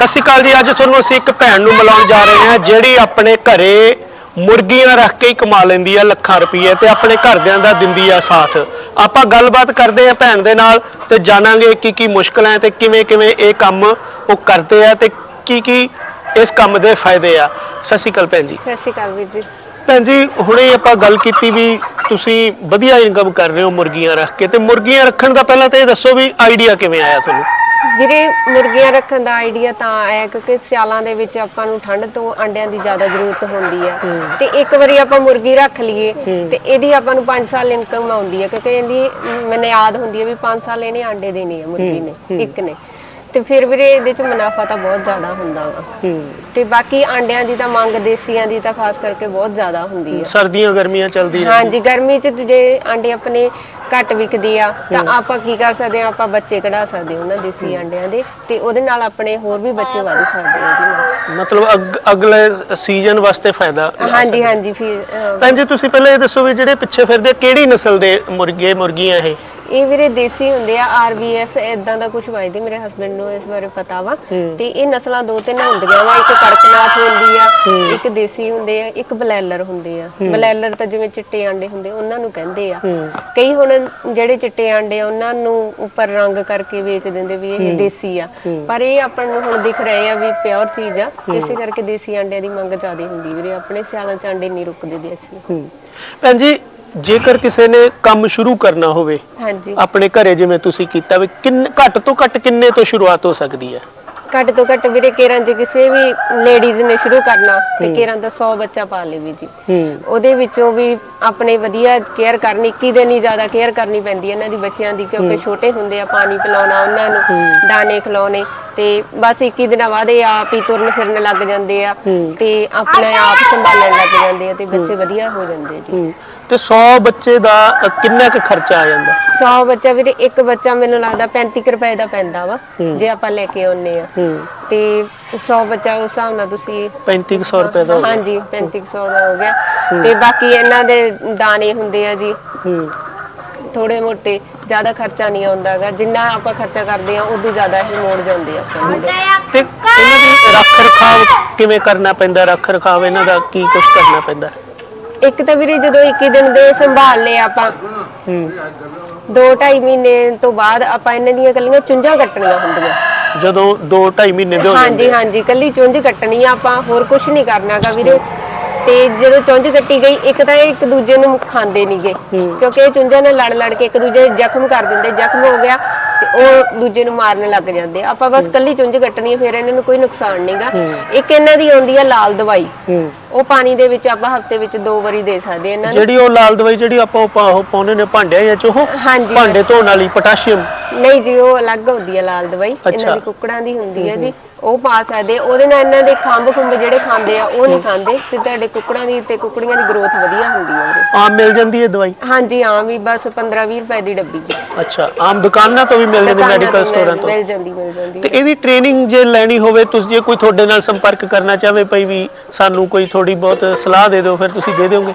ਸਤਿ ਸ਼੍ਰੀ ਅਕਾਲ ਜੀ ਅੱਜ ਤੁਹਾਨੂੰ ਅਸੀਂ ਇੱਕ ਭੈਣ ਨੂੰ ਮਿਲਾਉਣ ਜਾ ਰਹੇ ਹਾਂ ਜਿਹੜੀ ਆਪਣੇ ਘਰੇ ਮੁਰਗੀਆਂ ਰੱਖ ਕੇ ਹੀ ਕਮਾ ਲੈਂਦੀ ਆ ਲੱਖਾਂ ਰੁਪਏ ਤੇ ਆਪਣੇ ਘਰਦਿਆਂ ਦਾ ਦਿੰਦੀ ਆ ਸਾਥ। ਆਪਾਂ ਗੱਲਬਾਤ ਕਰਦੇ ਆ ਭੈਣ ਦੇ ਨਾਲ ਤੇ ਜਾਣਾਂਗੇ ਕੀ ਕੀ ਮੁਸ਼ਕਲਾਂ ਤੇ ਕਿਵੇਂ ਕਿਵੇਂ ਇਹ ਕੰਮ ਉਹ ਕਰਦੇ ਆ ਤੇ ਕੀ ਕੀ ਇਸ ਕੰਮ ਦੇ ਫਾਇਦੇ ਆ। ਸਤਿ ਸ਼੍ਰੀ ਅਕਾਲ ਭੈਣ ਜੀ। ਸਤਿ ਸ਼੍ਰੀ ਅਕਾਲ ਵੀਰ ਜੀ। ਭੈਣ ਜੀ ਹੁਣੇ ਆਪਾਂ ਗੱਲ ਕੀਤੀ ਵੀ ਤੁਸੀਂ ਵਧੀਆ ਇਨਕਮ ਕਰ ਰਹੇ ਹੋ ਮੁਰਗੀਆਂ ਰੱਖ ਕੇ ਤੇ ਮੁਰਗੀਆਂ ਰੱਖਣ ਦਾ ਪਹਿਲਾਂ ਤਾਂ ਇਹ ਦੱਸੋ ਵੀ ਆਈਡੀਆ ਕਿਵੇਂ ਆਇਆ ਤੁਹਾਨੂੰ? ਵੀਰੇ ਮੁਰਗੀਆਂ ਰੱਖਣ ਦਾ ਆਈਡੀਆ ਤਾਂ ਆਇਆ ਕਿਉਂਕਿ ਸਿਆਲਾਂ ਦੇ ਵਿੱਚ ਆਪਾਂ ਨੂੰ ਠੰਡ ਤੋਂ ਅੰਡਿਆਂ ਦੀ ਜ਼ਿਆਦਾ ਜ਼ਰੂਰਤ ਹੁੰਦੀ ਆ। ਤੇ ਇੱਕ ਵਾਰੀ ਆਪਾਂ ਮੁਰਗੀ ਰੱਖ ਲਈਏ ਤੇ ਇਹਦੀ ਆਪਾਂ ਨੂੰ 5 ਸਾਲ ਇਨਕਮ ਆਉਂਦੀ ਹੈ ਕਿਉਂਕਿ ਇਹਦੀ ਮੈਨੂੰ ਯਾਦ ਹੁੰਦੀ ਹੈ ਵੀ 5 ਸਾਲ ਇਹਨੇ ਅੰਡੇ ਦੇਣੇ ਆ ਮੁਰਗੀ ਨੇ ਇੱਕ ਨੇ। ਤੇ ਫਿਰ ਵੀਰੇ ਇਹਦੇ ਚ ਮੁਨਾਫਾ ਤਾਂ ਬਹੁਤ ਜ਼ਿਆਦਾ ਹੁੰਦਾ ਵਾ। ਤੇ ਬਾਕੀ ਆਂਡਿਆਂ ਦੀ ਤਾਂ ਮੰਗ ਦੇਸੀਆਂ ਦੀ ਤਾਂ ਖਾਸ ਕਰਕੇ ਬਹੁਤ ਜ਼ਿਆਦਾ ਹੁੰਦੀ ਹੈ ਸਰਦੀਆਂ ਗਰਮੀਆਂ ਚੱਲਦੀਆਂ ਹਾਂਜੀ ਗਰਮੀ ਚ ਜੇ ਆਂਡੇ ਆਪਣੇ ਘੱਟ ਵਿਕਦੇ ਆ ਤਾਂ ਆਪਾਂ ਕੀ ਕਰ ਸਕਦੇ ਆ ਆਪਾਂ ਬੱਚੇ ਕਢਾ ਸਕਦੇ ਹਾਂ ਉਹਨਾਂ ਦੇਸੀ ਆਂਡਿਆਂ ਦੇ ਤੇ ਉਹਦੇ ਨਾਲ ਆਪਣੇ ਹੋਰ ਵੀ ਬੱਚੇ ਵਧ ਸਕਦੇ ਆ ਇਹਦੇ ਨਾਲ। ਮਤਲਬ ਅਗ- ਅਗਲੇ ਸੀਜ਼ਨ ਵਾਸਤੇ ਫਾਇਦਾ ਹਾਂਜੀ ਹਾਂਜੀ ਫਿਰ ਅਹ, ਭੈਣ ਜੀ ਤੁਸੀਂ ਪਹਿਲਾਂ ਇਹ ਦੱਸੋ ਵੀ ਜਿਹੜੇ ਪਿੱਛੇ ਫਿਰਦੇ ਕਿਹੜੀ ਨਸਲ ਦੇ ਮੁਰਗੇ ਮੁਰਗੀਆਂ ਇਹ? ਇਹ ਵੀਰੇ ਦੇਸੀ ਹੁੰਦੇ ਆ ਆਰਬੀਐਫ ਇਦਾਂ ਦਾ ਕੁਝ ਵਜਦੇ ਮੇਰੇ ਹਸਬੰਡ ਨੂੰ ਇਸ ਬਾਰੇ ਪਤਾ ਵਾ। ਤੇ ਇਹ ਨਸਲਾਂ ਦੋ ਤਿੰਨ ਹੁੰਦੀਆਂ ਵਾ ਇੱਕ ਕੜਕਨਾਥ ਹੁੰਦੀ ਆ ਇੱਕ ਦੇਸੀ ਹੁੰਦੇ ਆ ਇੱਕ ਬਲੈਲਰ ਹੁੰਦੇ ਆ। ਬਲੈਲਰ ਤਾਂ ਜਿਵੇਂ ਚਿੱਟੇ ਆਂਡੇ ਹੁੰਦੇ ਉਹਨਾਂ ਨੂੰ ਕਹਿੰਦੇ ਆ। ਕਈ ਹੁਣ ਜਿਹੜੇ ਚਿੱਟੇ ਆਂਡੇ ਆ ਉਹਨਾਂ ਨੂੰ ਉੱਪਰ ਰੰਗ ਕਰਕੇ ਵੇਚ ਦਿੰਦੇ ਵੀ ਇਹ ਦੇਸੀ ਆ। ਪਰ ਇਹ ਆਪਾਂ ਨੂੰ ਹੁਣ ਦਿਖ ਰਹੇ ਆ ਵੀ ਪਿਓਰ ਚੀਜ਼ ਆ ਇਸੇ ਕਰਕੇ ਦੇਸੀ ਆਂਡਿਆਂ ਦੀ ਮੰਗ ਜ਼ਿਆਦਾ ਹੁੰਦੀ ਵੀਰੇ ਆਪਣੇ ਸਿਆਲਾਂ ਚ ਆਂਡੇ ਨਹੀਂ ਰੁਕਦੇ ਦੇਸੀ। ਭੈਣ ਜੀ ਜੇਕਰ ਕਿਸੇ ਨੇ ਕੰਮ ਸ਼ੁਰੂ ਕਰਨਾ ਹੋਵੇ ਹਾਂਜੀ। ਆਪਣੇ ਘਰੇ ਜਿਵੇਂ ਤੁਸੀਂ ਕੀਤਾ ਵੀ ਕਿੰਨ ਘੱਟ ਤੋਂ ਘੱਟ ਕਿੰਨੇ ਤੋਂ ਸ਼ੁਰੂਆਤ ਹੋ ਸਕਦੀ ਹੈ? ਘੱਟ ਤੋਂ ਘੱਟ ਵੀਰੇ ਕੇਰਾਂ ਜੇ ਕਿਸੇ ਵੀ ਲੇਡੀਜ਼ ਨੇ ਸ਼ੁਰੂ ਕਰਨਾ ਤੇ ਕੇਰਾਂ ਦਾ 100 ਬੱਚਾ ਪਾ ਲੇਵੇ ਜੀ। ਹੂੰ। ਉਹਦੇ ਵਿੱਚੋਂ ਵੀ ਆਪਣੇ ਵਧੀਆ ਕੇਅਰ ਕਰਨੀ ਇੱਕੀ ਦਿਨ ਹੀ ਜ਼ਿਆਦਾ ਕੇਅਰ ਕਰਨੀ ਪੈਂਦੀ ਹੈ ਇਹਨਾਂ ਦੀ ਬੱਚਿਆਂ ਦੀ ਕਿਉਂਕਿ ਛੋਟੇ ਹੁੰਦੇ ਆ ਪਾਣੀ ਪਿਲਾਉਣਾ ਉਹਨਾਂ ਨੂੰ ਦਾਣੇ ਖਿਲਾਉਣੇ ਤੇ ਬਸ 21 ਦਿਨਾਂ ਬਾਅਦ ਇਹ ਆਪ ਹੀ ਤੁਰਨ ਫਿਰਨ ਲੱਗ ਜਾਂਦੇ ਆ ਤੇ ਆਪਣੇ ਆਪ ਸੰਭਾਲਣ ਲੱਗ ਜਾਂਦੇ ਆ ਤੇ ਬੱਚੇ ਵਧੀਆ ਹੋ ਜਾਂਦੇ ਆ ਜੀ। ਹੂੰ। ਤੇ 100 ਬੱਚੇ ਦਾ ਅ, ਕਿੰਨਾ ਕੁ ਖਰਚਾ ਆ ਜਾਂਦਾ? 100 ਬੱਚਾ ਵੀਰੇ ਇੱਕ ਬੱਚਾ ਮੈਨੂੰ ਲੱਗਦਾ 35 ਕੁ ਰੁਪਏ ਦਾ ਪੈਂਦਾ ਵਾ ਜੇ ਆਪਾਂ ਲੈ ਕੇ ਆਉਨੇ ਆ ਹੂੰ। ਤੇ 100 ਬੱਚਾ ਉਸ ਹਿਸਾਬ ਨਾਲ ਤੁਸੀਂ 3500 ਰੁਪਏ ਦਾ ਹੋ ਗਿਆ। ਹਾਂਜੀ 3500 ਦਾ ਹੋ ਗਿਆ। ਤੇ ਬਾਕੀ ਇਹਨਾਂ ਦੇ ਦਾਣੇ ਹੁੰਦੇ ਆ ਜੀ। ਹੂੰ। ਥੋੜੇ ਮੋਟੇ ਜ਼ਿਆਦਾ ਖਰਚਾ ਨਹੀਂ ਆਉਂਦਾਗਾ ਜਿੰਨਾ ਆਪਾਂ ਖਰਚਾ ਕਰਦੇ ਆ ਉਦੋਂ ਜ਼ਿਆਦਾ ਇਹ ਮੋੜ ਜਾਂਦੇ ਆ ਤੇ ਇਹਨਾਂ ਦੀ ਰੱਖ ਰਖਾਵ ਕਿਵੇਂ ਕਰਨਾ ਪੈਂਦਾ? ਰੱਖ ਰਖਾਵ ਇਹਨਾਂ ਦਾ ਕੀ ਕੁਝ ਕਰਨਾ ਪੈਂਦਾ? ਇੱਕ ਤਾਂ ਵੀਰੇ ਜਦੋਂ 21 ਦਿਨ ਦੇ ਸੰਭਾਲ ਲਏ ਆਪਾਂ ਹੂੰ 2.5 ਮਹੀਨੇ ਤੋਂ ਬਾਅਦ ਆਪਾਂ ਇਹਨਾਂ ਦੀਆਂ ਕੱਲੀਆਂ ਚੁੰਝਾਂ ਕੱਟਣੀਆਂ ਹੁੰਦੀਆਂ। ਜਦੋਂ 2 2.5 ਮਹੀਨੇ ਦੇ ਹੋ ਜਾਂਦੇ ਹਾਂਜੀ ਹਾਂਜੀ ਕੱਲੀ ਚੁੰਝ ਕੱਟਣੀ ਆ ਆਪਾਂ ਹੋਰ ਕੁਝ ਨਹੀਂ ਕਰਨਾਗਾ ਵੀਰੇ। ਤੇ ਜਦੋਂ ਚੁੰਝ ਕੱਟੀ ਗਈ ਇੱਕ ਤਾਂ ਇਹ ਇੱਕ ਦੂਜੇ ਨੂੰ ਖਾਂਦੇ ਨਹੀਂਗੇ ਕਿਉਂਕਿ ਇਹ ਚੁੰਝਾਂ ਨਾਲ ਲੜ ਲੜ ਕੇ ਇੱਕ ਦੂਜੇ ਜ਼ਖਮ ਕਰ ਦਿੰਦੇ ਜ਼ਖਮ ਹੋ ਗਿਆ ਤੇ ਉਹ ਦੂਜੇ ਨੂੰ ਮਾਰਨ ਲੱਗ ਜਾਂਦੇ। ਆਪਾਂ ਬਸ ਕੱਲੀ ਚੁੰਝ ਕੱਟਣੀ ਫਿਰ ਇਹਨਾਂ ਨੂੰ ਕੋਈ ਨੁਕਸਾਨ ਨਹੀਂਗਾ ਇੱਕ ਇਹਨਾਂ ਦੀ ਆਉਂਦੀ ਆ ਲਾਲ ਦਵਾਈ। ਉਹ ਪਾਣੀ ਦੇ ਵਿੱਚ ਆਪਾਂ ਹਫ਼ਤੇ ਵਿੱਚ ਦੋ ਵਾਰੀ ਦੇ ਸਕਦੇ ਇਹਨਾਂ ਨੂੰ ਜਿਹੜੀ ਉਹ ਲਾਲ ਦਵਾਈ ਜਿਹੜੀ ਆਪਾਂ ਉਹ ਪਾ- ਉਹ ਪਾਉਂਦੇ ਨੇ ਭਾਂਡਿਆਂ ਜਾਂ ਚ ਉਹ ਹਾਂਜੀ। ਭਾਂਡੇ ਧੋਣ ਵਾਲੀ ਪੋਟਾਸ਼ੀਅਮ। ਨਹੀਂ ਜੀ ਉਹ ਅਲੱਗ ਹੁੰਦੀ ਹੈ ਲਾਲ ਦਵਾਈ। ਅੱਛਾ। ਇਹਨਾਂ ਦੀ ਕੁੱਕੜਾਂ ਦੀ ਹੁੰਦੀ ਹੈ ਜੀ। ਉਹ ਪਾ ਸਕਦੇ ਆ। ਉਹਦੇ ਨਾਲ ਇਹਨਾਂ ਦੇ ਖੰਭ ਖੁੰਭ ਜਿਹੜੇ ਖਾਂਦੇ ਆ ਉਹ ਨਹੀਂ ਖਾਂਦੇ ਤੇ ਤੁਹਾਡੇ ਕੁੱਕੜਾਂ ਦੀ ਤੇ ਕੁੱਕੜੀਆਂ ਦੀ ਗਰੋਥ ਵਧੀਆ ਹੁੰਦੀ ਹੈ ਵੀਰੇ ਆਮ ਮਿਲ ਜਾਂਦੀ ਹੈ ਦਵਾਈ? ਹਾਂਜੀ ਹਾਂ ਵੀ ਬਸ 15 20 ਰੁਪਏ ਦੀ ਡੱਬੀ ਜੀ। ਅੱਛਾ ਆਮ ਦੁਕਾਨਾਂ ਤੋਂ ਵੀ ਮਿਲ ਜਾਂਦੀ ਦੁਕਾਨਾਂ ਮੈਡੀਕਲ ਤੋਂ ਸਟੋਰਾਂ ਤੋਂ। ਮਿਲ ਜਾਂਦੀ ਮਿਲ ਜਾਂਦੀ ਤੇ ਇਹਦੀ ਟ੍ਰੇਨਿੰਗ ਜੇ ਲੈਣੀ ਹੋਵੇ ਤੁਸੀਂ ਜੇ ਕੋਈ ਤੁਹਾਡੇ ਨਾਲ ਸੰਪਰਕ ਕਰਨਾ ਚਾਹਵੇ ਭਈ ਵੀ ਸਾਨੂੰ ਕੋਈ ਥੋੜੀ ਬਹੁਤ ਸਲਾਹ ਦੇ ਦਿਓ ਫਿਰ ਤੁਸੀਂ ਦੇ ਦਿਓਗੇ?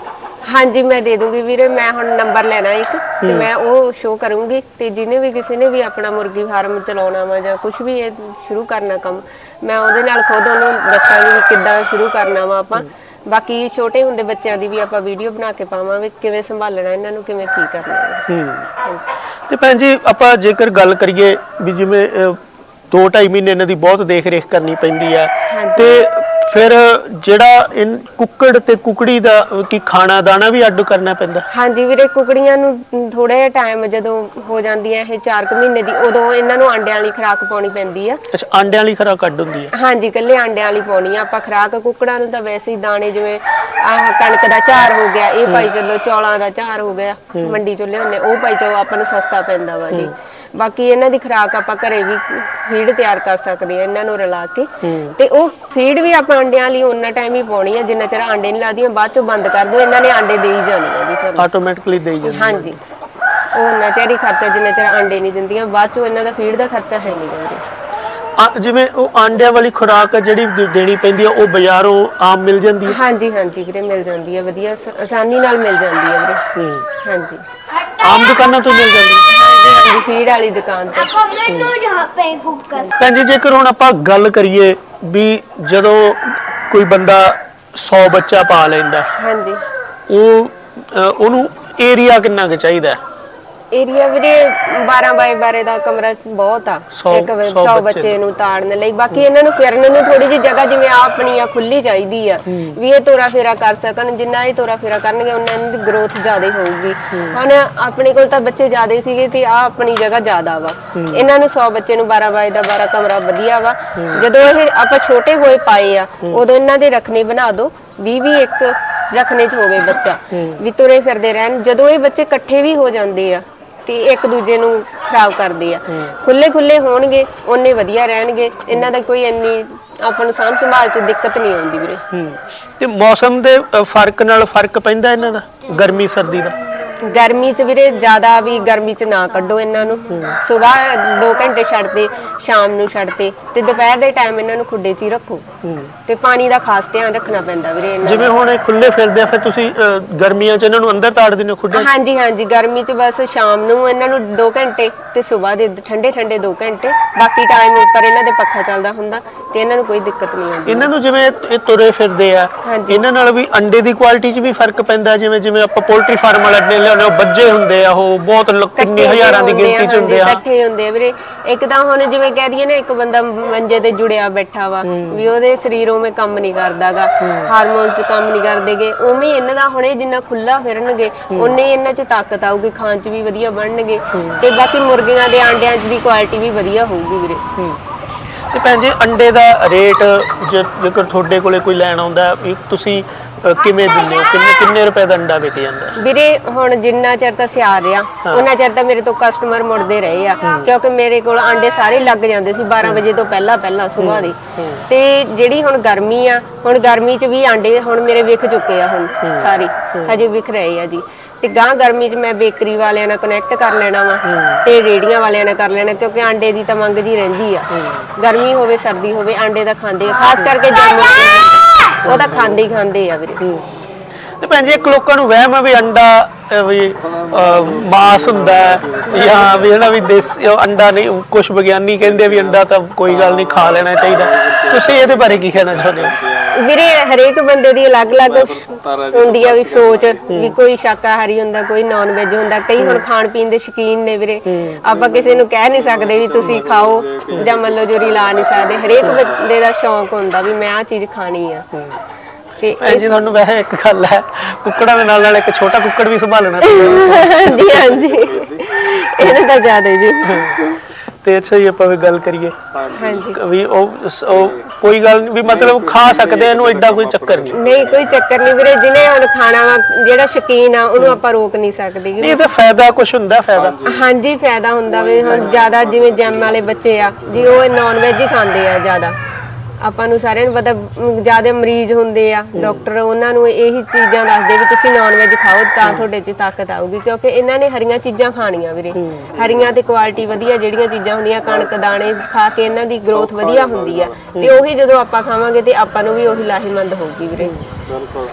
ਹਾਂਜੀ ਮੈਂ ਦੇ ਦੂੰਗੀ ਵੀਰੇ ਮੈਂ ਹੁਣ ਨੰਬਰ ਲੈਣਾ ਇੱਕ ਤੇ ਮੈਂ ਉਹ ਸ਼ੋਅ ਕਰੂੰਗੀ ਤੇ ਜਿਹਨੇ ਵੀ ਕਿਸੇ ਨੇ ਵੀ ਆਪਣਾ ਮੁਰਗੀ ਫਾਰਮ ਚਲਾਉਣਾ ਵਾ ਜਾਂ ਕੁਝ ਵੀ ਇਹ ਸ਼ੁਰੂ ਕਰਨਾ ਕੰਮ ਮੈਂ ਉਹਦੇ ਨਾਲ ਖੁਦ ਉਹਨੂੰ ਦੱਸਾਂਗੀ ਵੀ ਕਿੱਦਾਂ ਸ਼ੁਰੂ ਕਰਨਾ ਵਾ ਆਪਾਂ। ਬਾਕੀ ਛੋਟੇ ਹੁੰਦੇ ਬੱਚਿਆਂ ਦੀ ਵੀ ਆਪਾਂ ਵੀਡੀਓ ਬਣਾ ਕੇ ਪਾਵਾਂਗੇ ਕਿਵੇਂ ਸੰਭਾਲਣਾ ਇਹਨਾਂ ਨੂੰ ਕਿਵੇਂ ਕੀ ਕਰਨਾ ਹੈ। ਹੂੰ ਤੇ ਭੈਣ ਜੀ ਆਪਾਂ ਜੇਕਰ ਗੱਲ ਕਰੀਏ ਵੀ ਜਿਵੇਂ 2.5 ਮਹੀਨੇ ਇਹਨਾਂ ਦੀ ਬਹੁਤ ਦੇਖ ਰੇਖ ਕਰਨੀ ਪੈਂਦੀ ਆ ਹਾਂਜੀ। ਤੇ ਫਿਰ ਜਿਹੜਾ ਇਨ ਕੁੱਕੜ ਤੇ ਕੁਕੜੀ ਦਾ ਅਹ, ਕੀ ਖਾਣਾ ਦਾਣਾ ਵੀ ਅੱਡ ਕਰਨਾ ਪੈਂਦਾ? ਹਾਂਜੀ ਵੀਰੇ ਕੁਕੜੀਆਂ ਨੂੰ ਥੋੜਾ ਜਿਹਾ ਟਾਈਮ ਜਦੋਂ ਹੋ ਜਾਂਦੀ ਹੈ ਇਹ 4 ਕੁ ਮਹੀਨੇ ਦੀ ਉਦੋਂ ਇਹਨਾਂ ਨੂੰ ਆਂਡਿਆਂ ਵਾਲੀ ਖੁਰਾਕ ਪਾਉਣੀ ਪੈਂਦੀ ਆ। ਅੱਛਾ ਆਂਡਿਆਂ ਵਾਲੀ ਖਰਾ ਕੱਢ ਹੁੰਦੀ ਹੈ ਹਾਂਜੀ ਕੱਲੇ ਆਂਡਿਆਂ ਵਾਲੀ ਪਾਉਣੀ ਆ। ਆਪਾਂ ਖਰਾਕ ਕੁੱਕੜਾਂ ਨੂੰ ਤਾਂ ਵੈਸੇ ਹੀ ਦਾਣੇ ਜਿਵੇਂ ਆਹ ਕਣਕ ਦਾ ਝਾਰ ਹੋ ਗਿਆ ਇਹ ਭਾਈ ਚਲੋ ਚੌਲਾਂ ਦਾ ਝਾਰ ਹੋ ਗਿਆ ਮੰਡੀ ਚੋਂ ਲਿਆਉਂਦੇ ਉਹ ਭਾਈ ਚਲੋ ਆਪਾਂ ਨੂੰ ਸਸਤਾ ਪੈਂਦਾ ਵਾ ਜੀ। ਬਾਕੀ ਇਹਨਾਂ ਦੀ ਖਰਾਕ ਆਪਾਂ ਘਰੇ ਵੀ ਫੀਡ ਤਿਆਰ ਕਰ ਸਕਦੇ ਆ ਇਹਨਾਂ ਨੂੰ ਰਲਾ ਕੇ। ਤੇ ਉਹ ਫੀਡ ਵੀ ਆਪਾਂ ਆਂਡਿਆਂ ਵਾਲੀ ਉਹਨਾਂ ਟਾਈਮ ਹੀ ਪਾਉਣੀ ਆ ਜਿੰਨਾ ਚਿਰ ਆਂਡੇ ਨਹੀਂ ਲਾਦੀਆਂ ਬਾਅਦ ਚੋਂ ਬੰਦ ਕਰ ਦਿਓ ਇਹਨਾਂ ਨੇ ਆਂਡੇ ਦੇ ਹੀ ਜਾਣੇ ਆ ਜੀ ਆਟੋਮੈਟਿਕਲੀ ਦੇਈ ਜਾਂਦੀ ਹਾਂਜੀ। ਉਹ ਉਹਨਾਂ ਚਿਰ ਹੀ ਖਰਚਾ ਜਿੰਨਾ ਚਿਰ ਆਂਡੇ ਨਹੀਂ ਦਿੰਦੀਆਂ ਬਾਅਦ ਚੋਂ ਇਹਨਾਂ ਦਾ ਫੀਡ ਦਾ ਖਰਚਾ ਹੈ ਨਹੀਂ ਜਾਂਦੇ। ਆ ਜਿਵੇਂ ਉਹ ਆਂਡਿਆਂ ਵਾਲੀ ਖੁਰਾਕ ਜਿਹੜੀ ਦੇ- ਦੇਣੀ ਪੈਂਦੀ ਆ ਉਹ ਬਾਜ਼ਾਰੋਂ ਆਮ ਮਿਲ ਜਾਂਦੀ ਹੈ ਹਾਂਜੀ ਹਾਂਜੀ ਵੀਰੇ ਮਿਲ ਜਾਂਦੀ ਹੈ ਵਧੀਆ ਸ- ਆਸਾਨੀ ਨਾਲ ਮਿਲ ਜਾਂਦੀ ਹੈ ਵੀਰੇ। ਹਾਂਜੀ। ਆਮ ਦੁਕਾਨਾਂ ਤੋਂ ਮਿਲ ਜਾਂਦੀ ਹੈ ਹਾਂਜੀ ਹਾਂਜੀ ਫੀਡ ਵਾਲੀ ਦੁਕਾਨ ਤੇ तो यहाँ पे कुकर ਭੈਣ ਜੀ ਜੇਕਰ ਹੁਣ ਆਪਾਂ ਗੱਲ ਕਰੀਏ ਵੀ ਜਦੋਂ ਕੋਈ ਬੰਦਾ 100 ਬੱਚਾ ਪਾ ਲੈਂਦਾ ਹਾਂਜੀ ਉਹ ਅਹ, ਉਹਨੂੰ ਏਰੀਆ ਕਿੰਨਾ ਕੁ ਚਾਹੀਦਾ ਹੈ? ਏਰੀਆ ਵੀਰੇ 12 ਬਾਈ 12 ਦਾ ਕਮਰਾ ਬਹੁਤ ਆ। ਸੌ- ਇੱਕ ਸੌ 100 ਬੱਚੇ ਬੱਚੇ ਨੂੰ। ਤਾੜਨ ਲਈ। ਬਾਕੀ ਇਹਨਾਂ ਨੂੰ ਫਿਰਨ ਨੂੰ ਥੋੜੀ ਜਿਹੀ ਜਗ੍ਹਾ ਜਿਵੇਂ ਆਹ ਆਪਣੀ ਆ ਖੁੱਲੀ ਚਾਹੀਦੀ ਆ ਵੀ ਇਹ ਤੋਰਾ ਫੇਰਾ ਕਰ ਸਕਣ। ਜਿੰਨਾ ਇਹ ਤੋਰਾ ਫੇਰਾ ਕਰਨਗੇ ਉਹਨਾਂ ਇਹਨਾਂ ਦੀ ਗਰੋਥ ਜ਼ਿਆਦਾ ਹੋਊਗੀ। ਹੁਣ ਆਪਣੇ ਕੋਲ ਤਾਂ ਬੱਚੇ ਜ਼ਿਆਦਾ ਸੀਗੇ ਤੇ ਆ ਆਪਣੀ ਜਗ੍ਹਾ ਜ਼ਿਆਦਾ ਵਾ। ਇਹਨਾਂ ਨੂੰ 100 ਬੱਚੇ ਨੂੰ 12 ਬਾਈ ਦਾ 12 ਕਮਰਾ ਵਧੀਆ ਵਾ। ਜਦੋਂ ਇਹ ਆਪਾਂ ਛੋਟੇ ਹੋਏ ਪਾਏ ਆ ਉਦੋਂ ਇਹਨਾਂ ਦੇ ਰੱਖਣੇ ਬਣਾ ਦਿਓ 20 20 ਇੱਕ ਰੱਖਣੇ 'ਚ ਹੋਵੇ ਬੱਚਾ। ਵੀ ਤੁਰੇ ਫਿਰਦੇ ਰਹਿਣ। ਜਦੋਂ ਇਹ ਬੱਚੇ ਇਕੱਠੇ ਵੀ ਹੋ ਜਾਂਦੇ ਆ ਤੇ ਇੱਕ ਦੂਜੇ ਨੂੰ ਖਰਾਬ ਕਰਦੇ ਆ। ਖੁੱਲੇ ਖੁੱਲੇ ਹੋਣਗੇ ਉਹਨੇ ਵਧੀਆ ਰਹਿਣਗੇ ਇਹਨਾਂ ਦਾ ਕੋਈ ਇੰਨੀ ਆਪਾਂ ਨੂੰ ਸਾਂਭ ਸੰਭਾਲ 'ਚ ਦਿੱਕਤ ਨਹੀਂ ਆਉਂਦੀ ਵੀਰੇ। ਤੇ ਮੌਸਮ ਦੇ ਫ਼ਰਕ ਨਾਲ ਫ਼ਰਕ ਪੈਂਦਾ ਇਹਨਾਂ ਦਾ ਗਰਮੀ ਸਰਦੀ ਦਾ? ਗਰਮੀ 'ਚ ਵੀਰੇ ਜ਼ਿਆਦਾ ਵੀ ਗਰਮੀ 'ਚ ਨਾ ਕੱਢੋ ਇਹਨਾਂ ਨੂੰ। ਸਵੇਰ 2 ਘੰਟੇ ਛੱਡਦੇ ਸ਼ਾਮ ਨੂੰ ਛੱਡਦੇ ਤੇ ਦੁਪਹਿਰ ਦੇ ਟਾਈਮ ਇਹਨਾਂ ਨੂੰ ਖੁੱਡੇ 'ਚ ਹੀ ਰੱਖੋ। ਤੇ ਪਾਣੀ ਦਾ ਖਾਸ ਧਿਆਨ ਰੱਖਣਾ ਪੈਂਦਾ ਵੀਰੇ ਇਹਨਾਂ ਦਾ। ਜਿਵੇਂ ਹੁਣ ਇਹ ਖੁੱਲੇ ਫਿਰਦੇ ਆ ਫਿਰ ਤੁਸੀਂ ਗਰਮੀਆਂ 'ਚ ਇਹਨਾਂ ਨੂੰ ਅੰਦਰ ਤਾੜ ਦਿੰਦੇ ਹੋ ਖੁੱਡੇ 'ਚ? ਹਾਂਜੀ ਹਾਂਜੀ ਗਰਮੀ 'ਚ ਬਸ ਸ਼ਾਮ ਨੂੰ ਇਹਨਾਂ ਨੂੰ 2 ਘੰਟੇ ਤੇ ਸਵੇਰ ਦੇ ਠੰਡੇ ਠੰਡੇ 2 ਘੰਟੇ। ਬਾਕੀ ਟਾਈਮ ਉੱਪਰ ਇਹਨਾਂ ਦੇ ਪੱਖਾ ਚੱਲਦਾ ਹੁੰਦਾ ਤੇ ਇਹਨਾਂ ਨੂੰ ਕੋਈ ਦਿੱਕਤ ਨਹੀਂ ਆਉਂਦੀ। ਇਹਨਾਂ ਨੂੰ ਜਿਵੇਂ ਇਹ ਤੁਰੇ ਫਿਰਦੇ ਆ ਹਾਂਜੀ। ਇਹਨਾਂ ਨਾਲ ਵੀ ਅੰਡੇ ਦੀ ਕੁਆਲਿਟੀ 'ਚ ਵੀ ਫ਼ਰਕ ਪੈਂਦਾ ਜਿਵੇਂ ਜਿਵੇਂ ਆਪਾਂ ਪੋਲਟਰੀ ਫਾਰਮ ਵਾਲੇ ਅੰਡੇ ਲਿਆਉਂਦੇ ਉਹ ਬੱਜੇ ਹੁੰਦੇ ਆ ਉਹ ਬਹੁਤ ਲ- ਕਿੰਨੇ ਇਕੱਠੇ ਹਜ਼ਾਰਾਂ ਦੀ ਹੁੰਦੇ ਆ, ਗਿਣਤੀ 'ਚ ਹੁੰਦੇ ਆ। ਇਕੱਠੇ ਹੁੰਦੇ ਆ ਵੀਰੇ। ਇੱਕ ਤਾਂ ਹੁਣ ਜਿਵੇਂ ਕਹਿ ਦਈਏ ਨਾ ਇੱਕ ਬੰਦਾ ਮੰਜੇ ਤੇ ਜੁੜਿਆ ਬੈਠਾ ਵਾ ਵੀ ਉਹਦੇ ਸਰੀਰ ਉਵੇਂ ਕੰਮ ਨਹੀਂ ਕਰਦਾਗਾ, ਹਾਰਮੋਨਸ ਕੰਮ ਨਹੀਂ ਕਰਦੇਗੇ, ਉਵੇਂ ਹੀ ਇਹਨਾਂ ਦਾ ਹੁਣੇ ਜਿੰਨਾ ਖੁੱਲਾ ਫਿਰਨਗੇ, ਉਨੇ ਇਹਨਾਂ 'ਚ ਤਾਕਤ ਆਊਗੀ, ਖਾਣ 'ਚ ਵੀ ਵਧੀਆ ਬਣਨਗੇ ਤੇ ਬਾਕੀ ਮੁਰਗੀਆਂ ਦੇ ਆਂਡਿਆਂ ਦੀ ਕੁਆਲਿਟੀ ਵੀ ਵਧੀਆ ਹੋਊਗੀ ਵੀਰੇ। ਤੇ ਭੈਣ ਜੀ, ਅੰਡੇ ਦਾ ਰੇਟ ਜੇਕਰ ਤੁਹਾਡੇ ਕੋਲੇ ਕੋਈ ਲੈਣ ਆਉਂਦਾ ਤੁਸੀਂ ਕਿਵੇਂ ਦਿੰਦੇ ਹੋ? ਕਿੰਨੇ ਕਿੰਨੇ ਰੁਪਏ ਦਾ ਅੰਡਾ ਵਿਕ ਜਾਂਦਾ? ਹੈ? ਵੀਰੇ ਹੁਣ ਜਿੰਨਾ ਚਿਰ ਤਾਂ ਸਿਆਰ ਰਿਹਾ ਉਹਨਾਂ ਚਿਰ ਤਾਂ ਮੇਰੇ ਤੋਂ ਕਸਟਮਰ ਮੁੜਦੇ ਰਹੇ ਆ ਕਿਉਂਕਿ ਮੇਰੇ ਕੋਲ ਆਂਡੇ ਸਾਰੇ ਲੱਗ ਜਾਂਦੇ ਸੀ 12 ਵਜੇ ਤੋਂ ਪਹਿਲਾਂ ਪਹਿਲਾਂ ਸਵੇਰ ਦੇ। ਤੇ ਜਿਹੜੀ ਹੁਣ ਗਰਮੀ ਆ ਹੁਣ ਗਰਮੀ 'ਚ ਵੀ ਆਂਡੇ ਹੁਣ ਮੇਰੇ ਵਿਕ ਚੁੱਕੇ ਆ ਹੁਣ ਸਾਰੇ ਹਜੇ ਵਿਕ ਰਹੇ ਆ ਜੀ। ਤੇ ਗਾਂ ਗਰਮੀ 'ਚ ਮੈਂ ਬੇਕਰੀ ਵਾਲਿਆਂ ਨਾਲ ਕਨੈਕਟ ਕਰ ਲੈਣਾ ਵਾ ਤੇ ਰੇੜੀਆਂ ਵਾਲਿਆਂ ਨਾਲ ਕਰ ਲੈਣਾ ਕਿਉਂਕਿ ਆਂਡੇ ਦੀ ਤਾਂ ਮੰਗ ਜੀ ਰਹਿੰਦੀ ਆ। ਗਰਮੀ ਹੋਵੇ ਸਰਦੀ ਹੋਵੇ ਆਂਡੇ ਦਾ ਖਾਂਦੇ ਆ ਖਾਸ ਕਰਕੇ ਜਨਮ ਉਹ ਤਾਂ ਖਾਂਦੇ ਹੀ ਖਾਂਦੇ ਆ ਵੀਰੇ। ਤੇ ਭੈਣ ਜੀ ਇੱਕ ਲੋਕਾਂ ਨੂੰ ਵਹਿਮ ਆ ਵੀ ਅੰਡਾ ਅਹ, ਵੀ ਅਹ, ਮਾਸ ਹੁੰਦਾ ਹੈ ਜਾਂ ਵੀ ਜਿਹੜਾ ਵੀ ਦੇਸੀ ਉਹ ਅੰਡਾ ਨਹੀਂ ਕੁਝ ਵਿਗਿਆਨੀ ਕਹਿੰਦੇ ਵੀ ਅੰਡਾ ਤਾਂ ਕੋਈ ਗੱਲ ਨਹੀਂ ਖਾ ਲੈਣਾ ਚਾਹੀਦਾ। ਤੁਸੀਂ ਇਹਦੇ ਬਾਰੇ ਕੀ ਕਹਿਣਾ ਚਾਹੁੰਦੇ ਹੋ? ਵੀਰੇ ਹਰੇਕ ਬੰਦੇ ਦੀ ਅਲੱਗ-ਅਲੱਗ ਹੁੰਦੀ ਆ ਵੀ ਸੋਚ ਵੀ ਕੋਈ ਸ਼ਾਕਾਹਾਰੀ ਹੁੰਦਾ ਕੋਈ ਨਾਨ ਵੈਜ ਹੁੰਦਾ। ਕਈ ਹੁਣ ਖਾਣ ਪੀਣ ਦੇ ਸ਼ੌਕੀਨ ਨੇ ਵੀਰੇ। ਆਪਾਂ ਕਿਸੇ ਨੂੰ ਕਹਿ ਨਹੀਂ ਸਕਦੇ ਵੀ ਤੁਸੀਂ ਖਾਓ ਜਾਂ ਮੱਲੋ ਜੋਰੀ ਲਾ ਨਹੀਂ ਸਕਦੇ। ਹਰੇਕ ਬੰਦੇ ਦਾ ਸ਼ੌਂਕ ਹੁੰਦਾ ਵੀ ਮੈਂ ਆ ਚੀਜ਼ ਖਾਣੀ ਆ। ਤੇ ਜੀ ਤੁਹਾਨੂੰ ਵੈਸੇ ਇੱਕ ਗੱਲ ਹੈ ਕੁੱਕੜਾਂ ਦੇ ਨਾਲ ਨਾਲ ਇੱਕ ਛੋਟਾ ਕੁੱਕੜ ਵੀ ਸੰਭਾਲਣਾ ਪੈਂਦਾ ਹਾਂਜੀ ਹਾਂਜੀ। ਇਹਨੇ ਤਾਂ ਜ਼ਿਆਦਾ ਜੀ। ਤੇ ਅੱਛਾ ਜੀ ਆਪਾਂ ਵੀ ਗੱਲ ਕਰੀਏ। ਹਾਂਜੀ। ਵੀ ਉਹ ਉਹ ਕੋਈ ਗੱਲ ਨਹੀਂ ਵੀ ਮਤਲਬ ਖਾ ਸਕਦੇ ਆ, ਇਹਨੂੰ ਐਡਾ ਕੋਈ ਚੱਕਰ ਨਹੀਂ ਨਹੀਂ ਕੋਈ ਚੱਕਰ ਨਹੀਂ ਵੀਰੇ ਜਿਹਨੇ ਹੁਣ ਖਾਣਾ ਵਾ ਜਿਹੜਾ ਸ਼ੌਕੀਨ ਆ ਉਹਨੂੰ ਆਪਾਂ ਰੋਕ ਨਹੀਂ ਸਕਦੇ। ਨਹੀਂ ਇਹ ਤਾਂ ਫਾਇਦਾ ਕੁਝ ਹੁੰਦਾ ਫਾਇਦਾ। ਹਾਂਜੀ। ਫਾਇਦਾ ਹੁੰਦਾ ਵੀ ਹੁਣ ਜ਼ਿਆਦਾ ਜਿਵੇਂ ਜੈਮ ਵਾਲੇ ਬੱਚੇ ਆ ਜੀ ਉਹ ਨਾਨ ਵੈਜ ਹੀ ਖਾਂਦੇ ਆ ਜ਼ਿਆਦਾ। ਆਪਾਂ ਨੂੰ ਸਾਰਿਆਂ ਨੂੰ ਪਤਾ ਜ਼ਿਆਦਾ ਮਰੀਜ਼ ਹੁੰਦੇ ਆ ਡਾਕਟਰ ਉਹਨਾਂ ਨੂੰ ਇਹੀ ਚੀਜ਼ਾਂ ਦੱਸਦੇ ਵੀ ਤੁਸੀਂ ਨਾਨ ਵੈਜ ਖਾਓ ਤਾਂ ਤੁਹਾਡੇ 'ਚ ਤਾਕਤ ਆਊਗੀ ਕਿਉਂਕਿ ਇਹਨਾਂ ਨੇ ਹਰੀਆਂ ਚੀਜ਼ਾਂ ਖਾਣੀਆਂ ਵੀਰੇ। ਹਰੀਆਂ ਤੇ ਕੁਆਲਿਟੀ ਵਧੀਆ ਜਿਹੜੀਆਂ ਚੀਜ਼ਾਂ ਹੁੰਦੀਆਂ ਕਣਕ ਦਾਣੇ ਖਾ ਕੇ ਇਹਨਾਂ ਦੀ ਗਰੋਥ ਵਧੀਆ ਹੁੰਦੀ ਆ। ਤੇ ਉਹੀ ਜਦੋਂ ਆਪਾਂ ਖਾਵਾਂਗੇ ਤੇ ਆਪਾਂ ਨੂੰ ਵੀ ਉਹੀ ਲਾਹੇਮੰਦ ਹੋਊਗੀ ਵੀਰੇ।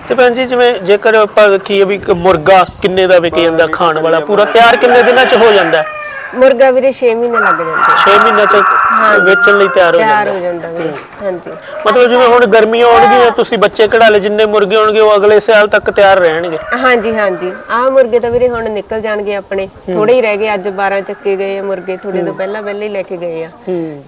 ਤੇ ਭੈਣ ਜੀ ਜਿਵੇਂ ਜੇਕਰ ਆਪਾਂ ਦੇਖੀਏ ਵੀ ਇੱਕ ਮੁਰਗਾ ਕਿੰਨੇ ਦਾ ਵਿਕ ਜਾਂਦਾ ਖਾਣ ਵਾਲਾ ਪੂਰਾ ਤਿਆਰ ਕਿੰਨੇ ਦਿਨਾਂ ਚ ਹੋ ਜਾਂਦਾ? ਮੁਰਗਾ ਵੀਰੇ 6 ਮਹੀਨੇ ਲੱਗ ਜਾਂਦੇ 6 ਮਹੀਨਿਆਂ ਚ ਵੇਚਣ ਲਈ ਤਿਆਰ ਹੋ ਤਿਆਰ ਜਾਂਦਾ ਹੋ। ਜਾਂਦਾ ਵੀਰੇ ਹਾਂਜੀ। ਮਤਲਬ ਜਿਵੇਂ ਹੁਣ ਗਰਮੀਆਂ ਆਉਣਗੀਆਂ ਤੁਸੀਂ ਬੱਚੇ ਕਢਾ ਲਏ ਜਿੰਨੇ ਮੁਰਗੇ ਹੋਣਗੇ ਉਹ ਅਗਲੇ ਸਾਲ ਤੱਕ ਤਿਆਰ ਰਹਿਣਗੇ। ਹਾਂਜੀ ਹਾਂਜੀ। ਆਹ ਮੁਰਗੇ ਤਾਂ ਵੀਰੇ ਹੁਣ ਨਿਕਲ ਜਾਣਗੇ ਆਪਣੇ। ਥੋੜੇ ਹੀ ਰਹਿ ਗਏ ਅੱਜ 12 ਚੱਕੇ ਗਏ ਆ ਮੁਰਗੇ ਥੋੜੇ ਤੋਂ ਪਹਿਲਾਂ ਪਹਿਲਾਂ ਹੀ ਲੈ ਕੇ ਗਏ ਆ।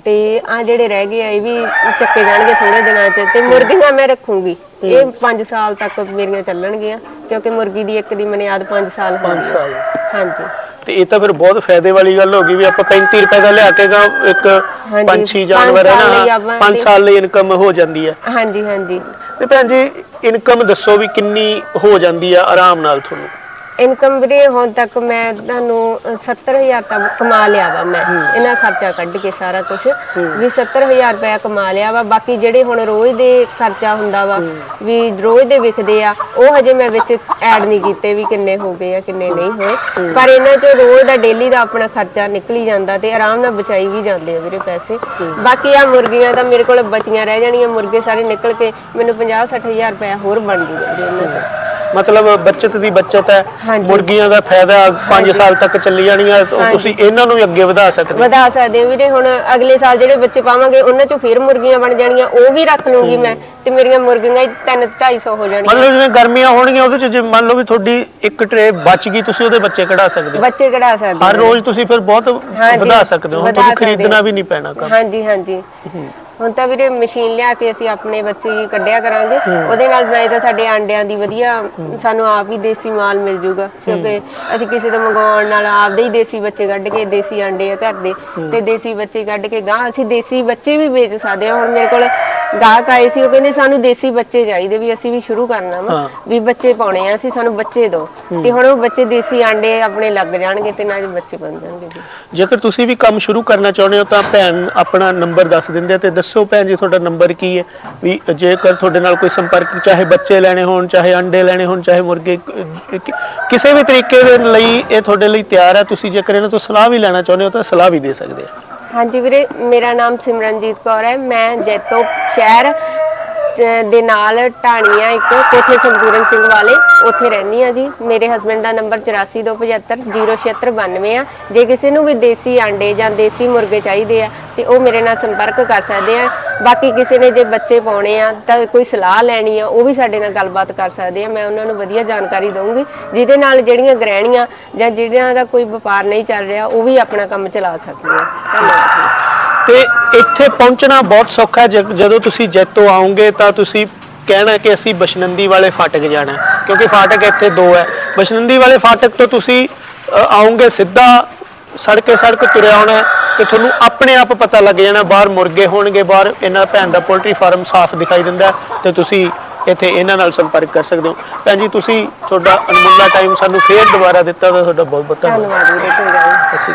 ਤੇ ਆ ਜਿਹੜੇ ਰਹਿ ਗਏ ਆ ਇਹ ਵੀ ਚੱਕੇ ਜਾਣਗੇ ਥੋੜੇ ਦਿਨਾਂ ਚ। ਤੇ ਮੁਰਗੀਆਂ ਮੈਂ ਰੱਖੂੰਗੀ। ਇਹ 5 ਸਾਲ ਤੱਕ ਮੇਰੀਆਂ ਚੱਲਣਗੀਆਂ ਕਿਉਂਕਿ ਮੁਰਗੀ ਦੀ ਇੱਕ ਦੀ ਮਨਿਆਦ 5 ਸਾਲ ਹੁੰਦੀ ਹੈ ਸਾਲ। ਹਾਂਜੀ। ਤੇ ਇਹ ਤਾਂ ਫਿਰ ਬਹੁਤ ਫਾਇਦੇ ਵਾਲੀ ਗੱਲ ਹੋ ਗਈ ਵੀ ਆਪਾਂ 35 ਰੁਪਏ ਦਾ ਲਿਆ ਕੇ ਗਾ ਇੱਕ ਹਾਂਜੀ, ਪੰਛੀ ਪੰਜ ਜਾਨਵਰ ਹੈ ਸਾਲ ਲਈ ਨਾ ਆਪਾਂ 5 ਸਾਲ ਲਈ ਇਨਕਮ ਹੋ ਜਾਂਦੀ ਹੈ। ਹਾਂਜੀ ਹਾਂਜੀ। ਤੇ ਭੈਣ ਜੀ ਇਨਕਮ ਦੱਸੋ ਵੀ ਕਿੰਨੀ ਹੋ ਜਾਂਦੀ ਆ ਆਰਾਮ ਨਾਲ ਤੁਹਾਨੂੰ? ਇਨਕਮ ਵੀਰੇ ਹੁਣ ਤੱਕ ਮੈਂ ਤੁਹਾਨੂੰ ਅ, 70000 ਤੱਕ ਕਮਾ ਲਿਆ ਵਾ ਮੈਂ। ਇਹਨਾਂ ਖਰਚਾ ਕੱਢ ਕੇ ਸਾਰਾ ਕੁਝ ਵੀ 70000 ਰੁਪਇਆ ਕਮਾ ਲਿਆ ਵਾ। ਬਾਕੀ ਜਿਹੜੇ ਹੁਣ ਰੋਜ਼ ਦੇ ਖਰਚਾ ਹੁੰਦਾ ਵਾ ਵੀ ਰੋਜ਼ ਦੇ ਵਿਕਦੇ ਆ ਉਹ ਹਜੇ ਮੈਂ ਵਿੱਚ ਐਡ ਨਹੀਂ ਕੀਤੇ ਵੀ ਕਿੰਨੇ ਹੋ ਗਏ ਆ ਕਿੰਨੇ ਨਹੀਂ ਹੋਏ। ਪਰ ਇਹਨਾਂ 'ਚ ਰੋਜ਼ ਦਾ ਡੇਲੀ ਦਾ ਆਪਣਾ ਖਰਚਾ ਨਿਕਲ ਜਾਂਦਾ ਤੇ ਆਰਾਮ ਨਾਲ ਬਚਾਈ ਵੀ ਜਾਂਦੇ ਆ ਵੀਰੇ ਪੈਸੇ। ਬਾਕੀ ਆ ਮੁਰਗੀਆਂ ਤਾਂ ਮੇਰੇ ਕੋਲ ਬਚੀਆਂ ਰਹਿ ਜਾਣੀਆਂ। ਮੁਰਗੇ ਸਾਰੇ ਨਿਕਲ ਕੇ ਮੈਨੂੰ 50 60000 ਰੁਪਇਆ ਹੋਰ ਬਣ ਜੂਗਾ ਵੀਰੇ ਇਹਨਾਂ 'ਚ। ਮਤਲਬ ਬੱਚਤ ਦੀ ਬੱਚਤ ਹੈ ਹਾਂਜੀ। ਮੁਰਗੀਆਂ ਦਾ ਫਾਇਦਾ 5 ਸਾਲ ਤੱਕ ਚੱਲੀ ਜਾਣੀਆਂ ਹਾਂਜੀ। ਤੁਸੀਂ ਇਹਨਾਂ ਨੂੰ ਵੀ ਅੱਗੇ ਵਧਾ ਸਕਦੇ ਹੋ। ਵਧਾ ਸਕਦੇ ਹਾਂ ਵੀਰੇ ਹੁਣ ਅਗਲੇ ਸਾਲ ਜਿਹੜੇ ਬੱਚੇ ਪਾਵਾਂਗੇ ਉਹਨਾਂ ਚੋਂ ਫਿਰ ਮੁਰਗੀਆਂ ਬਣ ਜਾਣਗੀਆਂ ਉਹ ਵੀ ਰੱਖ ਲੂੰਗੀ ਮੈਂ ਤੇ ਮੇਰੀਆਂ ਮੁਰਗੀਆਂ ਹੀ 3 250 ਹੋ ਜਾਣਗੀਆਂ। ਮੰਨ ਲਓ ਜਿਵੇਂ ਗਰਮੀਆਂ ਹੋਣਗੀਆਂ ਉਹਦੇ ਚ ਜੇ ਮੰਨ ਲਓ ਵੀ ਤੁਹਾਡੀ ਇੱਕ ਟਰੇ ਬਚ ਗਈ ਤੁਸੀਂ ਉਹਦੇ ਬੱਚੇ ਕਢਾ ਸਕਦੇ ਹੋ। ਬੱਚੇ ਕਢਾ ਸਕਦੇ ਹਰ ਹਾਂ। ਰੋਜ਼ ਤੁਸੀਂ ਫਿਰ ਬਹੁਤ ਵਧਾ ਸਕਦੇ ਹੋ। ਵਧਾ ਤੁਹਾਨੂੰ ਸਕਦੇ ਖਰੀਦਣਾ। ਵੀ ਨਹੀਂ ਪੈਣਾ ਕੰਮ। ਹਾਂਜੀ ਹਾਂਜੀ। ਹੁਣ ਤਾਂ ਵੀਰੇ ਮਸ਼ੀਨ ਲਿਆ ਕੇ ਅਸੀਂ ਆਪਣੇ ਬੱਚੇ ਹੀ ਕੱਢਿਆ ਕਰਾਂਗੇ। ਉਹਦੇ ਨਾਲ ਨਹੀਂ ਤਾਂ ਸਾਡੇ ਆਂਡਿਆਂ ਦੀ ਵਧੀਆ ਸਾਨੂੰ ਆਪ ਹੀ ਦੇਸੀ ਮਾਲ ਮਿਲ ਜੂਗਾ। ਕਿਉਂਕਿ ਅਸੀਂ ਕਿਸੇ ਤੋਂ ਮੰਗਵਾਉਣ ਨਾਲ ਆਪਦੇ ਹੀ ਦੇਸੀ ਬੱਚੇ ਕੱਢ ਕੇ ਦੇਸੀ ਆਂਡੇ ਆ ਘਰ ਦੇ। ਤੇ ਦੇਸੀ ਬੱਚੇ ਕੱਢ ਕੇ ਗਾਂ ਅਸੀਂ ਦੇਸੀ ਬੱਚੇ ਵੀ ਵੇਚ ਸਕਦੇ ਹਾਂ। ਹੁਣ ਮੇਰੇ ਕੋਲ ਗਾਹਕ ਆਏ ਸੀ ਉਹ ਕਹਿੰਦੇ ਸਾਨੂੰ ਦੇਸੀ ਬੱਚੇ ਚਾਹੀਦੇ ਵੀ ਅਸੀਂ ਵੀ ਸ਼ੁਰੂ ਕਰਨਾ ਵਾ। ਵੀ ਬੱਚੇ ਪਾਉਣੇ ਆ ਅਸੀਂ ਸਾਨੂੰ ਬੱਚੇ ਦਿਓ ਤੇ ਹੁਣ ਉਹ ਬੱਚੇ ਦੇਸੀ ਆਂਡੇ ਆਪਣੇ ਲੱਗ ਜਾਣਗੇ ਤੇ ਨਾਲ ਬੱਚੇ ਬਣ ਜਾਣਗੇ ਜੀ। ਜੇਕਰ ਤੁਸੀਂ ਵੀ ਕੰਮ ਸ਼ੁਰੂ ਕਰਨਾ ਚਾਹੁੰਦੇ ਹੋ ਤਾਂ ਭੈਣ ਆਪਣਾ ਨੰਬਰ ਦੱਸ ਦਿੰਦੇ ਆ ਤੇ ਦੱਸੋ ਭੈਣ ਜੀ ਤੁਹਾਡਾ ਨੰਬਰ ਕੀ ਹੈ? ਵੀ ਜੇਕਰ ਤੁਹਾਡੇ ਨਾਲ ਕੋਈ ਸੰਪਰਕ ਚਾਹੇ ਬੱਚੇ ਲੈਣੇ ਹੋਣ ਚਾਹੇ ਅੰਡੇ ਲੈਣੇ ਹੋਣ ਚਾਹੇ ਮੁਰਗੇ ਕਿਸੇ ਵੀ ਤਰੀਕੇ ਦੇ ਲਈ ਇਹ ਤੁਹਾਡੇ ਲਈ ਤਿਆਰ ਹੈ। ਤੁਸੀਂ ਜੇਕਰ ਇਹਨਾਂ ਤੋਂ ਸਲਾਹ ਵੀ ਲੈਣਾ ਚਾਹੁੰਦੇ ਹੋ ਤਾਂ ਸਲਾਹ ਵੀ ਦੇ ਸਕਦੇ ਆ। ਹਾਂਜੀ ਵੀਰੇ, ਮੇਰਾ ਨਾਮ ਸਿਮਰਨਜੀਤ ਕੌਰ ਹੈ। ਮੈਂ ਜੈਤੋ ਸ਼ਹਿਰ ਦੇ ਨਾਲ ਢਾਣੀਆਂ ਇੱਕ ਕੋਠੇ ਸੰਪੂਰਨ ਸਿੰਘ ਵਾਲੇ, ਉੱਥੇ ਰਹਿੰਦੀ ਆ ਜੀ। ਮੇਰੇ ਹਸਬੰਡ ਦਾ ਨੰਬਰ 8427507692 ਆ। ਜੇ ਕਿਸੇ ਨੂੰ ਵੀ ਦੇਸੀ ਆਂਡੇ ਜਾਂ ਦੇਸੀ ਮੁਰਗੇ ਚਾਹੀਦੇ ਆ, ਤੇ ਉਹ ਮੇਰੇ ਨਾਲ ਸੰਪਰਕ ਕਰ ਸਕਦੇ ਆ। ਬਾਕੀ ਕਿਸੇ ਨੇ ਜੇ ਬੱਚੇ ਪਾਉਣੇ ਆ ਤਾਂ ਕੋਈ ਸਲਾਹ ਲੈਣੀ ਆ ਉਹ ਵੀ ਸਾਡੇ ਨਾਲ ਗੱਲਬਾਤ ਕਰ ਸਕਦੇ ਆ। ਮੈਂ ਉਹਨਾਂ ਨੂੰ ਵਧੀਆ ਜਾਣਕਾਰੀ ਦਊਂਗੀ ਜਿਹਦੇ ਨਾਲ ਜਿਹੜੀਆਂ ਗ੍ਰਹਿਣੀਆਂ ਜਾਂ ਜਿਹੜਿਆਂ ਦਾ ਕੋਈ ਵਪਾਰ ਨਹੀਂ ਚੱਲ ਰਿਹਾ ਉਹ ਵੀ ਆਪਣਾ ਕੰਮ ਚਲਾ ਸਕਦੇ ਆ ਧੰਨਵਾਦ ਜੀ। ਤੇ ਇੱਥੇ ਪਹੁੰਚਣਾ ਬਹੁਤ ਸੌਖਾ ਹੈ। ਜ- ਜਦੋਂ ਤੁਸੀਂ ਜੈਤੋ ਆਓਗੇ ਤਾਂ ਤੁਸੀਂ ਕਹਿਣਾ ਕਿ ਅਸੀਂ ਬਸ਼ਨੰਦੀ ਵਾਲੇ ਫਾਟਕ ਜਾਣਾ ਹੈ, ਕਿਉਂਕਿ ਫਾਟਕ ਇੱਥੇ ਦੋ ਹੈ। ਬਸ਼ਨੰਦੀ ਵਾਲੇ ਫਾਟਕ ਤੋਂ ਤੁਸੀਂ ਅ, ਆਓਗੇ ਸਿੱਧਾ ਸੜਕੇ ਸੜਕ ਤੁਰਿਆ ਆਉਣਾ ਹੈ। ਤੇ ਤੁਹਾਨੂੰ ਆਪਣੇ ਆਪ ਪਤਾ ਲੱਗ ਜਾਣਾ ਬਾਹਰ ਮੁਰਗੇ ਹੋਣਗੇ ਬਾਹਰ ਇਹਨਾਂ ਭੈਣ ਦਾ ਪੋਲਟਰੀ ਫਾਰਮ ਸਾਫ਼ ਦਿਖਾਈ ਦਿੰਦਾ ਤੇ ਤੁਸੀਂ ਇੱਥੇ ਇਹਨਾਂ ਨਾਲ ਸੰਪਰਕ ਕਰ ਸਕਦੇ ਹੋ। ਭੈਣ ਜੀ ਤੁਸੀਂ ਤੁਹਾਡਾ ਅਨਮੁੱਲਾ ਟਾਈਮ ਸਾਨੂੰ ਫੇਰ ਦੁਬਾਰਾ ਦਿੱਤਾ ਤਾਂ ਤੁਹਾਡਾ ਬਹੁਤ ਬਹੁਤ ਧੰਨਵਾਦ ਵੀਰੇ ਸ਼੍ਰੀ ਅਕਾਲ।